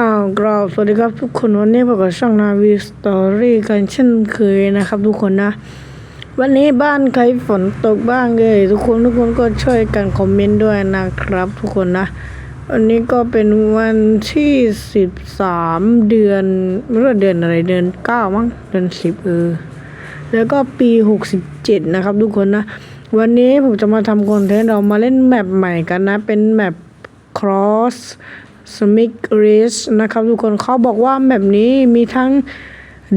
อ้าวกราบสวัสดีครับทุกคนวันนี้พบกับช่องนาวีสตอรี่กันเช่นเคยนะครับ ทุกคนนะ วันนี้บ้านใครฝนตกบ้างเลยทุกคนทุกคนก็ช่วยกันคอมเมนต์ด้วยนะครับ ทุกคนนะวันนี้ก็เป็นวันที่สิบสามเดือนไม่รู้เดือนอะไรเดือนเก้ามั้งเดือนสิบเออแล้วก็ปีหกสิบเจ็ดนะครับ ทุกคนนะ วันนี้ผมจะมาทำคอนเทนต์เรามาเล่นแมปใหม่กันนะ เป็นแมป cross s m i c race นะครับทุกคนเขาบอกว่าแบบนี้มีทั้ง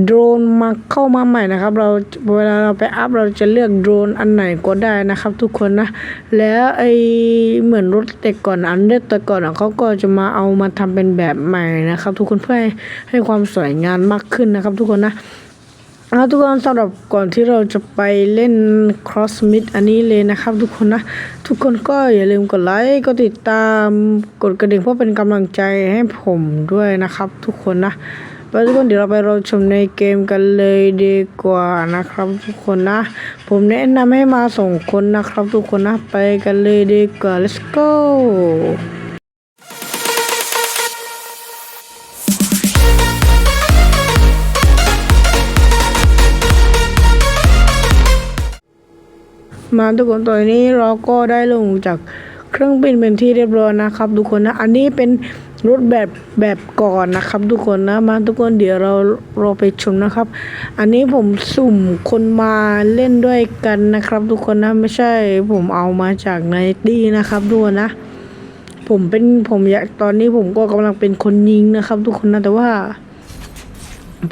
โดรนมาเข้ามาใหม่นะครับ เราเวลาเราไปอัพเราจะเลือกโดรนอันไหนก็ได้นะครับ ทุกคนนะ แล้วไอเหมือนรถแต่ก่อนอันเดแต่ก่อนเขาก็จะมาเอามาทำเป็นแบบใหม่นะครับ ทุกคนเพื่อให้ความสวยงามมากขึ้นนะครับ ทุกคนนะ เอาทุกคนสำหรับก่อนที่เราจะไปเล่น cross mid อันนี้เลยนะครับ ทุกคนนะ ทุกคนก็อย่าลืมกดไลค์ กดติดตาม กดกระดิ่งเพื่อเป็นกำลังใจให้ผมด้วยนะครับ ทุกคนนะแล้วทุกคนเดี๋ยวเราไปเราชมในเกมกันเลยดีกว่านะครับ ทุกคนนะ ผมแนะนำให้มาส่งคนนะครับ ทุกคนนะ ไปกันเลยดีกว่า let's go มาทุกคนตอนนี้เราก็ได้ลงจากเครื่องบินเป็นที่เรียบร้อยนะครับ ทุกคนนะ อันนี้เป็นรถแบบแบบก่อนนะครับ ทุกคนนะมาทุกคนเดี๋ยวเราเราไปชมนะครับ อันนี้ผมสุ่มคนมาเล่นด้วยกันนะครับ ทุกคนนะไม่ใช่ผมเอามาจากในตี้นะครับทุกคนนะ ผมเป็นผมอยากตอนนี้ผมก็กำลังเป็นคนยิงนะครับ ทุกคนนะแต่ว่า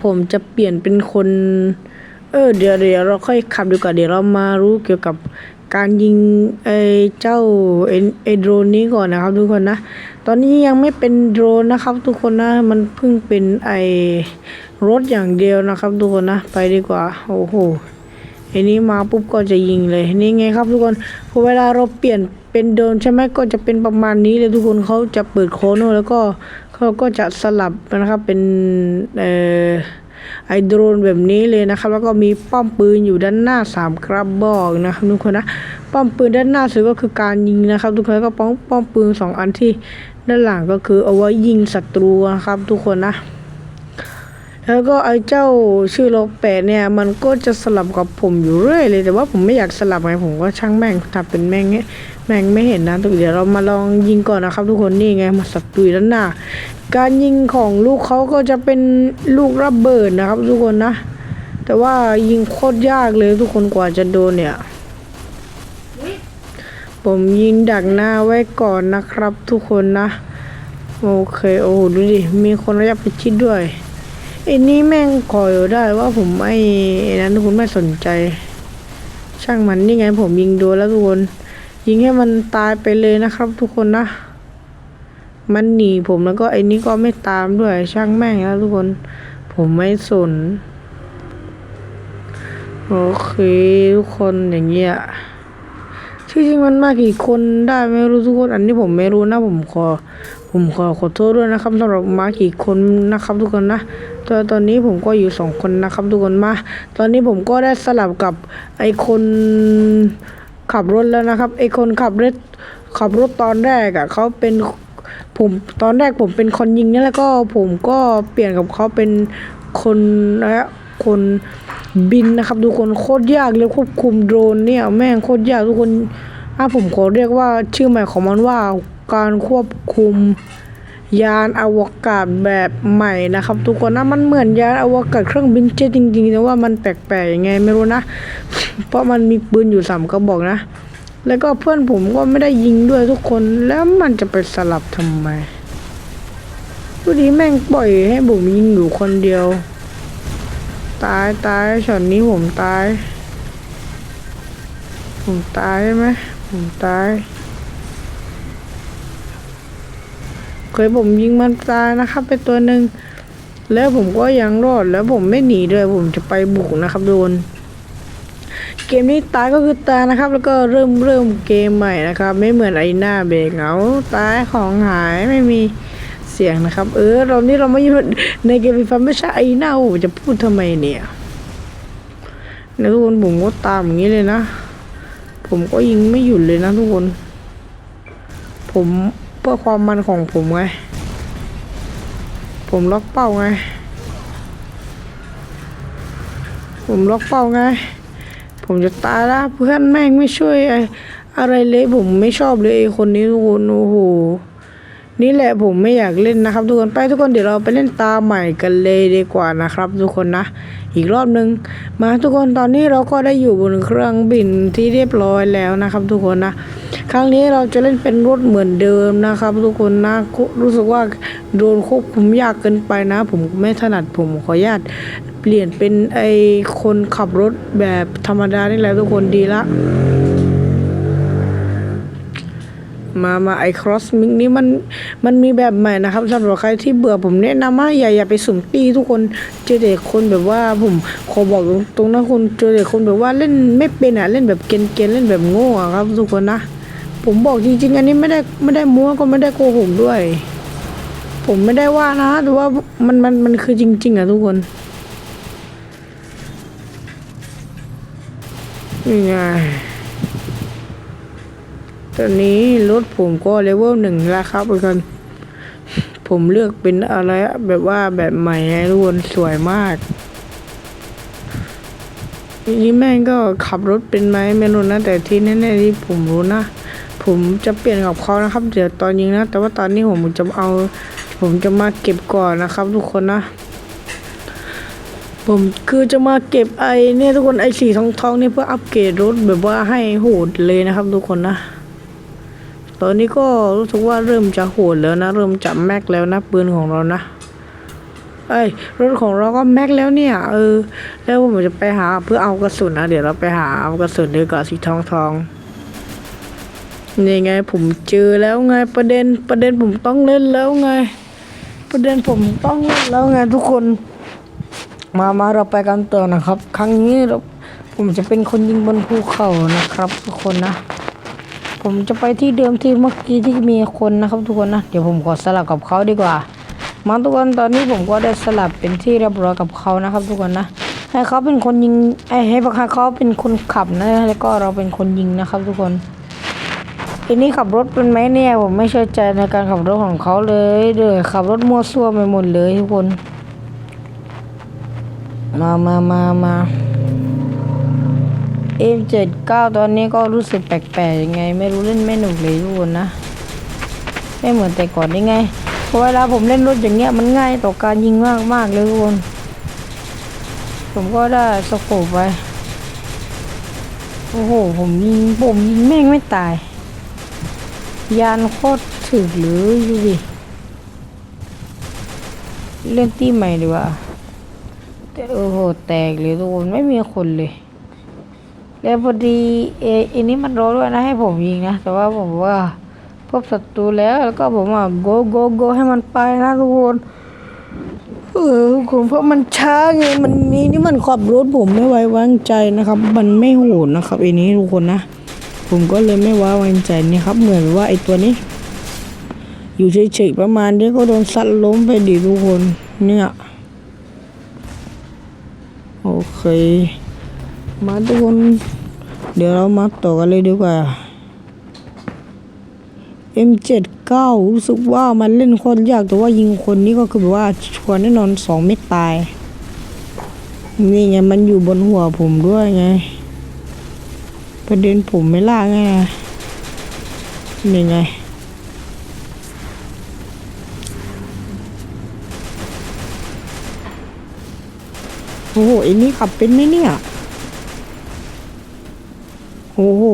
ผมจะเปลี่ยนเป็นคน เออเดี๋ยวเดี๋ยวเราค่อยขับดีกว่าเดี๋ยวเรามารู้เกี่ยวกับการยิงไอ้เจ้าไอ้ไอโดรนนี้ก่อนนะครับทุกคนนะ ตอนนี้ยังไม่เป็นโดรนนะครับ ทุกคนนะมันเพิ่งเป็นไอ้รถอย่างเดียวนะครับ ทุกคนนะไปดีกว่าโอ้โหไอ้นี้มาปุ๊บก็จะยิงเลยนี่ไงครับ ทุกคนพอเวลาเราเปลี่ยนเป็นโดรนใช่ไหมก็จะเป็นประมาณนี้เลยทุกคนเขาจะเปิดโคโนแล้วก็เขาก็จะสลับนะครับเป็นเอ่อ ไอโดรนแบบนี้เลยนะครับแล้วก็มีป้อมปืนอยู่ด้านหน้าสามกระบอกนะครับทุกคนนะป้อมปืนด้านหน้าสุดก็คือการยิงนะครับ ทุกคนก็ป้อมป้อมปืนสองอันที่ด้านหลังก็คือเอาไว้ยิงศัตรูนะครับทุกคนนะ แล้วก็ไอ้เจ้าชื่อโลแปดเนี่ย มันก็จะสลับกับผมอยู่เรื่อยเลยแต่ว่าผมไม่อยากสลับไงผมก็ช่างแม่งทำเป็นแม่งเนี่ยแม่งไม่เห็นนะทุกเดี๋ยวเรามาลองยิงก่อนนะครับ ทุกคนนี่ไงมาศัตรูอยู่ด้านหน้าการยิงของลูกเขาก็จะเป็นลูกระเบิดนะครับ ทุกคนนะ แต่ว่ายิงโคตรยากเลยทุกคนกว่าจะโดนเนี่ย ผมยิงดักหน้าไว้ก่อนนะครับ ทุกคนนะ โอเคโอ้โหดูดิมีคนระยะประชิดด้วย ไอ้นี่แม่งคอยได้ว่าผมไม่ไอ้นั้นทุกคนไม่สนใจ ช่างมันนี่ไงผมยิงโดนแล้วทุกคน ยิงให้มันตายไปเลยนะครับ ทุกคนนะ มันหนีผมแล้วก็ไอ้นี่ก็ไม่ตามด้วย ช่างแม่งแล้วทุกคน ผมไม่สน โอเคทุกคนอย่างเงี้ยที่จริงมันมากี่คนได้ไม่รู้ทุกคนอันนี้ผมไม่รู้นะผมขอ ผมขอขอโทษด้วยนะครับสำหรับมากี่คนนะครับทุกคนนะ ตอนตอนนี้ผมก็อยู่สองคนนะครับทุกคนมา ตอนนี้ผมก็ได้สลับกับไอคนขับรถแล้วนะครับ ไอคนขับรถขับรถตอนแรกอะ่ะเขาเป็นผมตอนแรกผมเป็นคนยิงนี่แล้วก็ผมก็เปลี่ยนกับเขาเป็นคนและคนบินนะครับ ทุกคนโคตรยากเลยควบคุมโดรนเนี่ยแม่งโคตรยากทุกคนถ้าผมขอเรียกว่าชื่อใหม่ของมันว่าการควบคุม ยานอวกาศแบบใหม่นะครับ ทุกคนนะมันเหมือนยานอวกาศเครื่องบินเจ็ตจริงๆแต่ว่ามันแปลกๆยังไงไม่รู้นะ เพราะมันมีปืนอยู่สามกระบอกนะ แล้วก็เพื่อนผมก็ไม่ได้ยิงด้วยทุกคนแล้วมันจะไปสลับทำไมดูดีแม่งปล่อยให้ผมยิงอยู่คนเดียว ตายตายช็อตนี้ผมตาย ผมตายใช่ไหมผมตาย เคยผมยิงมันตายนะครับไปตัวหนึ่งแล้วผมก็ยังรอดแล้วผมไม่หนีด้วยผมจะไปบุกนะครับโดน เกมนี้ตายก็คือตายนะครับ แล้วก็เริ่มเริ่มเกมใหม่นะครับ ไม่เหมือนไอ้หน้าเบรกเหงาตายของหายไม่มีเสียงนะครับ เออเรานี่เราไม่อยู่ในเกมฟรีไฟไม่ใช่ไอ้หน้าโอ้จะพูดทำไมเนี่ยนะทุกคนผมก็ตามอย่างนี้เลยนะ ผมก็ยิงไม่หยุดเลยนะทุกคน ผม พื่อความมันของผมไง ผมล็อกเป้าไง ผมล็อกเป้าไง ผมจะตายละเพื่อนแม่งไม่ช่วยไอ้อะไรเลยผมไม่ชอบเลยไอคนนี้ทุกคนโอ้โห นี่แหละผมไม่อยากเล่นนะครับ ทุกคนไปทุกคนเดี๋ยวเราไปเล่นตาใหม่กันเลยดีกว่านะครับ ทุกคนนะ อีกรอบหนึ่งมาทุกคนตอนนี้เราก็ได้อยู่บนเครื่องบินที่เรียบร้อยแล้วนะครับ ทุกคนนะ ครั้งนี้เราจะเล่นเป็นรถเหมือนเดิมนะครับ ทุกคนนะรู้สึกว่าโดนควบคุมยากเกินไปนะ ผมไม่ถนัดผมขออนุญาตเปลี่ยนเป็นไอคนขับรถแบบธรรมดานี่แหละทุกคนดีละ มามาไอครอสมิกนี้มันมันมีแบบใหม่นะครับสำหรับใครที่เบื่อผมแนะนำว่าอย่าอย่าไปสุ่มตีทุกคนเจอเด็กคนแบบว่าผมขอบอกตรงๆนะคุณเจอเด็กคนแบบว่าเล่นไม่เป็นอะเล่นแบบเกนเกนๆเล่นแบบโง่อะครับ ทุกคนนะ ผมบอกจริงๆ อันนี้ไม่ได้ไม่ได้มัวก็ไม่ได้โกหกด้วย ผมไม่ได้ว่านะแต่ว่ามันมันมันคือจริง ๆอะทุกคนนี่ไง ตอนนี้รถผมก็เลเวลหนึ่งแล้วครับทุกคนผมเลือกเป็นอะไรอะแบบว่าแบบใหม่ไงทุกคนสวยมากนี้แม่งก็ขับรถเป็นไหมไม่รู้นะแต่ที่แน่ๆที่ผมรู้นะผมจะเปลี่ยนกับเขานะครับ เดี๋ยวตอนยิงนะ แต่ว่าตอนนี้ผมจะเอา ผมจะมาเก็บก่อนนะครับ ทุกคนนะ ผมคือจะมาเก็บไอเนี่ยทุกคนไอสีทองทองนี่เพื่ออัปเกรดรถแบบว่าให้โหดเลยนะครับ ทุกคนนะ ตอนนี้ก็รู้สึกว่าเริ่มจะโหดแล้วนะ เริ่มจับแม็กแล้วนะปืนของเรานะเอ้ยรถของเราก็แม็กแล้วเนี่ย เออ แล้วผมจะไปหาเพื่อเอากระสุนนะเดี๋ยวเราไปหาเอากระสุนดีกว่าสีทองทองนี่ไงผมเจอแล้วไงประเด็นประเด็นผมต้องเล่นแล้วไง ประเด็นผมต้องเล่นแล้วไงทุกคน มามาเราไปกันต่อนะครับ ครั้งนี้เราผมจะเป็นคนยิงบนภูเขานะครับ ทุกคนนะ ผมจะไปที่เดิมที่เมื่อกี้ที่มีคนนะครับทุกคนนะ เดี๋ยวผมขอสลับกับเขาดีกว่ามาทุกคนตอนนี้ผมก็ได้สลับเป็นที่เรียบร้อยกับเขานะครับ ทุกคนนะ ให้เขาเป็นคนยิงไอ้ให้ให้เขาเป็นคนขับนะแล้วก็เราเป็นคนยิงนะครับ ทุกคนทีนี้ขับรถเป็นไหมเนี่ยผมไม่เชื่อใจในการขับรถของเขาเลยเด้อขับรถมั่วซั่วไปหมดเลยทุกคน มามามามา เอ็มเจ็ดเก้าตอนนี้ก็รู้สึกแปลกๆยังไง ไม่รู้เล่นไม่หนุกเลยทุกคนนะ ไม่เหมือนแต่ก่อนนี่ไงเพราะเวลาผมเล่นรถอย่างเงี้ยมันง่ายต่อการยิงมากมากเลยทุกคน ผมก็ได้สโคปไปโอ้โห ผมยิงผมยิงแม่งไม่ตาย ยานโคตรถึกเลยดูดิเล่นที่ใหม่ดีกว่าแต่โอ้โห แตกเลยทุกคนไม่มีคนเลย แล้วพอดีเออันนี้มันรอด้วยนะให้ผมยิงนะ แต่ว่าผมว่าพบศัตรูแล้วแล้วก็ผมว่าโกโกโกให้มันไปนะทุกคนเออทุกคนเพราะมันช้าไงมันนี้นี่มันขับรถผมไม่ไว้วางใจนะครับ มันไม่โหดนะครับอันนี้ทุกคนนะ ผมก็เลยไม่ไว้วางใจนี่ครับ เหมือนว่าไอ้ตัวนี้ อยู่เฉยๆประมาณเดียวก็โดนซัดล้มไปดิทุกคน เนี่ย โอเค มาทุกคน เดี๋ยวเรามาต่อกันเลยดีกว่า M79 รู้สึกว่ามันเล่นคตรยากแต่ว่ายิงคนนี้ก็คือแบบว่าชวร์แน่นอนสองเม็ดตาย นี่ไงมันอยู่บนหัวผมด้วยไง ประเด็นผมไม่ล่าไง นี่ไงโอ้โหไอ้นี่ขับเป็นไหมเนี่ย โอ้โห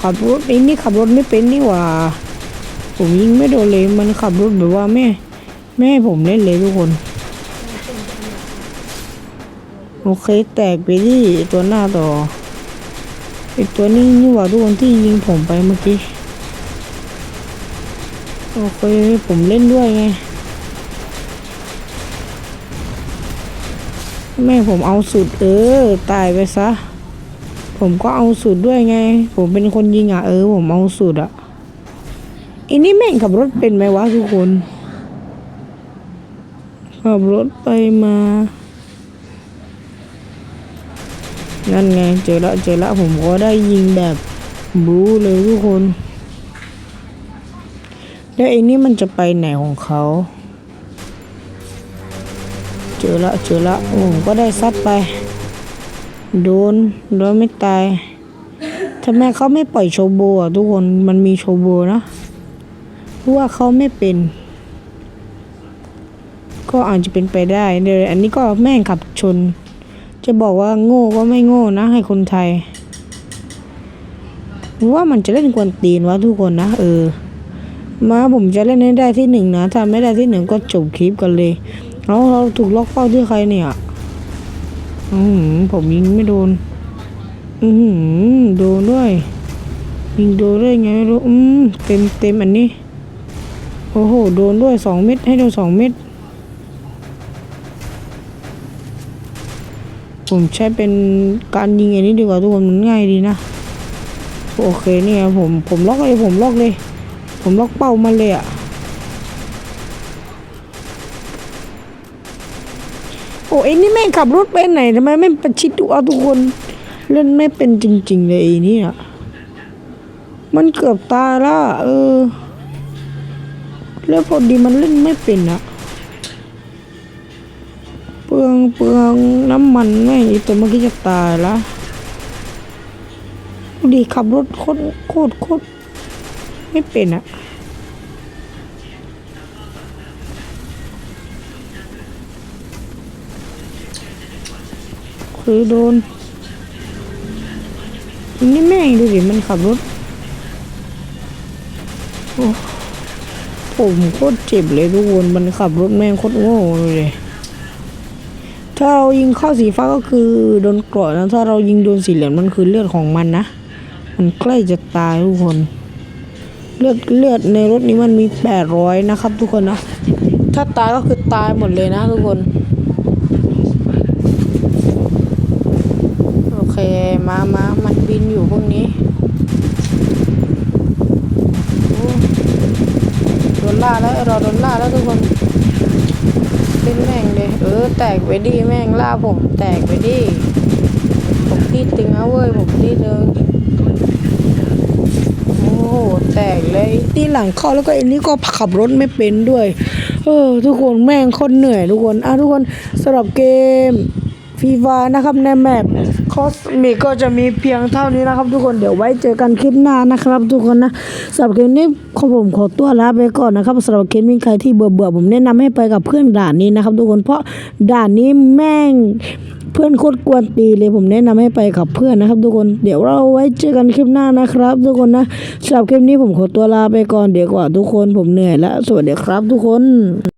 ขับรถไอ้นี่ขับรถไม่เป็นนี่หว่า ผมยิงไม่โดนเลยมันขับรถแบบว่าแม่ แม่ผมเล่นเลยทุกคน โอเคแตกไปที่ตัวหน้าต่อไอตัวนี้นี่หว่าทุกคนที่ยิงผมไปเมื่อกี้ โอเคผมเล่นด้วยไง แม่ผมเอาสุดเออ ตายไปซะ ผมก็เอาสุดด้วยไง ผมเป็นคนยิงอะเออ ผมเอาสุดอะอันนี้แม่งขับรถเป็นไหมวะทุกคนขับรถไปมา นั่นไง เจอละเจอละผมก็ได้ยิงแบบบู๊เลยทุกคน แล้วไอ้นี่มันจะไปไหนของเขา เจอละเจอละโอ้ก็ได้ซัดไป โดนโดนไม่ตายทำไมเขาไม่ปล่อยโชโบอะทุกคนมันมีโชโบนะเพราะว่าเขาไม่เป็น ก็อาจจะเป็นไปได้เดี๋ยวอันนี้ก็แม่งขับชน จะบอกว่าโง่ก็ไม่โง่นะ ให้คนไทยว่ามันจะเล่นกวนตีนวะทุกคนนะเออ มาผมจะเล่นให้ได้ที่หนึ่งนะถ้าไม่ได้ที่หนึ่งก็จบคลิปกันเลยเราเราถูกล็อกเป้าที่ใครเนี่ย อือผมยิงไม่โดน อือหือโดนด้วย ยิงโดนด้วยไงไม่รู้อืมเต็มเต็มอันนี้ โอ้โห โดนด้วยสองเม็ดให้โดนสองเม็ด ผมใช้เป็นการยิงอันนี้ดีกว่าทุกคนมันง่ายดีนะ โอเคเนี่ยผมผมล็อกเลยผมล็อกเลย ผมล็อกเป้ามันเลยอะโไอ้นี่แม่งขับรถไปไหนทำไมไม่ประชิดตัวทุกคนเล่นไม่เป็นจริง ๆ เลยไอ้นี่อะมันเกือบตายละเออ แล้วพอดีมันเล่นไม่เป็นอะเปลืองเปลืองน้ำมันแม่งอีตัวเมื่อกี้จะตายละดีขับรถโคตรโคตรโคตรไม่เป็นอะ คือโดนนี่แม่งดูดิมันขับรถโอ้ผมโคตรเจ็บเลยทุกคนมันขับรถแม่งโคตรโง่เลยถ้าเรายิงเข้าสีฟ้าก็คือโดนกราะนะถ้าเรายิงโดนสีเหลืองมันคือเลือดของมันนะมันใกล้จะตายทุกคนเลือดเลือดในรถนี้มันมีแปดร้อยนะครับ ทุกคนนะ ถ้าตายก็คือตายหมดเลยนะทุกคน โอเค มามามันบินอยู่พวกนี้โอ้โดนล่าแล้วราโดนล่าแล้วทุกคนเป็นแม่งเลยเออ แตกไปดิแม่งล่าผม แตกไปดิผมที่ตึงเอาเว้ยผมที่ตึงโอ้โหแตกเลยที่หลังเข้าแล้วก็อันนี้ก็ขับรถไม่เป็นด้วย เออ ทุกคนแม่งคนเหนื่อยทุกคนอะทุกคนสำหรับเกมฟีฟานะครับในแมป คอสมิกก็จะมีเพียงเท่านี้นะครับ ทุกคนเดี๋ยวไว้เจอกันคลิปหน้านะครับ ทุกคนนะสำหรับเกมนี้ขอผมขอตัวลาไปก่อนนะครับสำหรับเกมนี้ใครที่เบื่อเบื่อผมแนะนำให้ไปกับเพื่อนด่านนี้นะครับ ทุกคนเพราะด่านนี้แม่งเพื่อนโคตรกวนตีเลยผมแนะนำให้ไปกับเพื่อนนะครับ ทุกคนเดี๋ยวเราไว้เจอกันคลิปหน้านะครับ ทุกคนนะสำหรับคลิปนี้ผมขอตัวลาไปก่อนเดี๋ยวกว่าทุกคนผมเหนื่อยแล้วสวัสดีครับ ทุกคน